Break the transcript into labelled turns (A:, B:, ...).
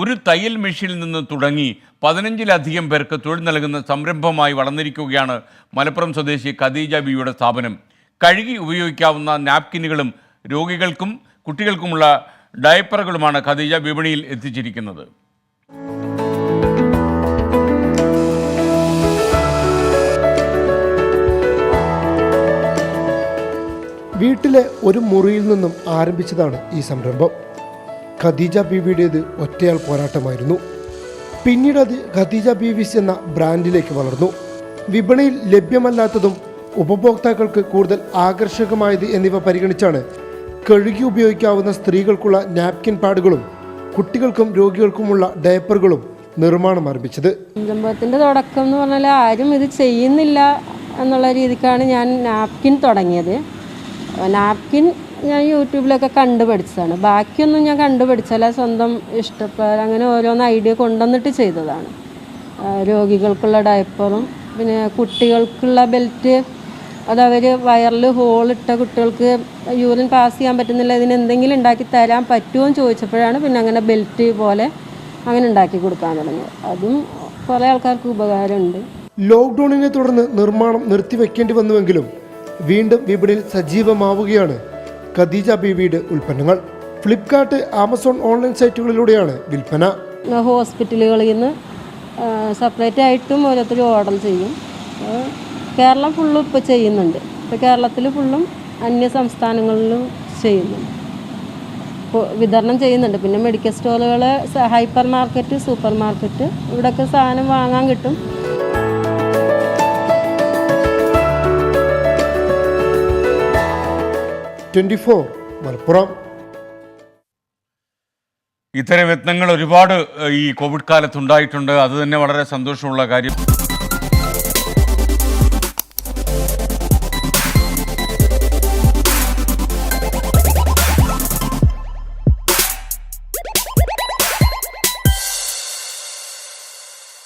A: ഒരു തയ്യൽ മെഷീനിൽ നിന്ന് തുടങ്ങി പതിനഞ്ചിലധികം പേർക്ക് തൊഴിൽ നൽകുന്ന സംരംഭമായി വളർന്നിരിക്കുകയാണ് മലപ്പുറം സ്വദേശി ഖദീജ ബിയുടെ സ്ഥാപനം. കഴുകി ഉപയോഗിക്കാവുന്ന നാപ്കിനുകളും രോഗികൾക്കും കുട്ടികൾക്കുമുള്ള ഡയപ്പറുകളുമാണ് ഖദീജ വിപണിയിൽ എത്തിച്ചിരിക്കുന്നത്.
B: വീട്ടിലെ ഒരു മുറിയിൽ നിന്നും ആരംഭിച്ചതാണ് ഈ സംരംഭം. ഖദീജ ബീവിയുടേത് ഒറ്റയാൾ പോരാട്ടമായിരുന്നു. പിന്നീട് അത് ഖദീജ ബീവിസ് എന്ന ബ്രാൻഡിലേക്ക് വളർന്നു. വിപണിയിൽ ലഭ്യമല്ലാത്തതും ഉപഭോക്താക്കൾക്ക് കൂടുതൽ ആകർഷകമായത് എന്നിവ പരിഗണിച്ചാണ് കഴുകി ഉപയോഗിക്കാവുന്ന സ്ത്രീകൾക്കുള്ള നാപ്കിൻ പാഡുകളും കുട്ടികൾക്കും രോഗികൾക്കുമുള്ള ഡയപ്പറുകളും നിർമ്മാണം ആരംഭിച്ചത്.
C: സംരംഭത്തിന്റെ തുടക്കം എന്ന് പറഞ്ഞാൽ ആരും ഇത് ചെയ്യുന്നില്ല എന്നുള്ള രീതിക്കാണ് ഞാൻ നാപ്കിൻ തുടങ്ങിയത്. നാപ്കിൻ ഞാൻ യൂട്യൂബിലൊക്കെ കണ്ടു പഠിച്ചതാണ്. ബാക്കിയൊന്നും ഞാൻ കണ്ടു പഠിച്ചല്ല സ്വന്തം ഇഷ്ടപ്രകാരം അങ്ങനെ ഓരോന്ന് ഐഡിയ കൊണ്ടുവന്നിട്ട് ചെയ്തതാണ്. രോഗികൾക്കുള്ള ഡയപ്പറും പിന്നെ കുട്ടികൾക്കുള്ള ബെൽറ്റ് അതവർ വയറിൽ ഹോളിട്ട കുട്ടികൾക്ക് യൂറിൻ പാസ് ചെയ്യാൻ പറ്റുന്നില്ല ഇതിന് എന്തെങ്കിലും ഉണ്ടാക്കി തരാൻ പറ്റുമോ എന്ന് ചോദിച്ചപ്പോഴാണ് പിന്നെ അങ്ങനെ ബെൽറ്റ് പോലെ അങ്ങനെ ഉണ്ടാക്കി കൊടുക്കാൻ തുടങ്ങിയത്. അതും കുറേ ആൾക്കാർക്ക് ഉപകാരമുണ്ട്.
B: ലോക്ക്ഡൗണിനെ തുടർന്ന് നിർമ്മാണം നിർത്തിവെക്കേണ്ടി വന്നുവെങ്കിലും വീണ്ടും വിപണിയിൽ സജീവമാവുകയാണ്. ഖദീജ ബീവിയുടെ ഉൽപ്പന്നങ്ങൾ. ഫ്ലിപ്കാർട്ട് ആമസോൺ ഓൺലൈൻ സൈറ്റുകളിലൂടെയാണ് വിൽപ്പന.
C: ഹോസ്പിറ്റലുകളിൽ നിന്ന് സെപ്പറേറ്റ് ആയിട്ടും ഓരോരുത്തർ ഓർഡർ ചെയ്യും. കേരളം ഫുള്ളും ഇപ്പോൾ ചെയ്യുന്നുണ്ട്. ഇപ്പോൾ കേരളത്തിൽ ഫുള്ളും അന്യ സംസ്ഥാനങ്ങളിലും ചെയ്യുന്നുണ്ട്. വിതരണം ചെയ്യുന്നുണ്ട്. പിന്നെ മെഡിക്കൽ സ്റ്റോറുകൾ ഹൈപ്പർ മാർക്കറ്റ് സൂപ്പർ മാർക്കറ്റ് ഇവിടെയൊക്കെ സാധനം വാങ്ങാൻ കിട്ടും.
B: Twenty four Malappuram.
A: ഇത്തരം യത്നങ്ങൾ ഒരുപാട് ഈ കോവിഡ് കാലത്തുണ്ടായിട്ടുണ്ട്. അത് തന്നെ വളരെ സന്തോഷമുള്ള കാര്യം.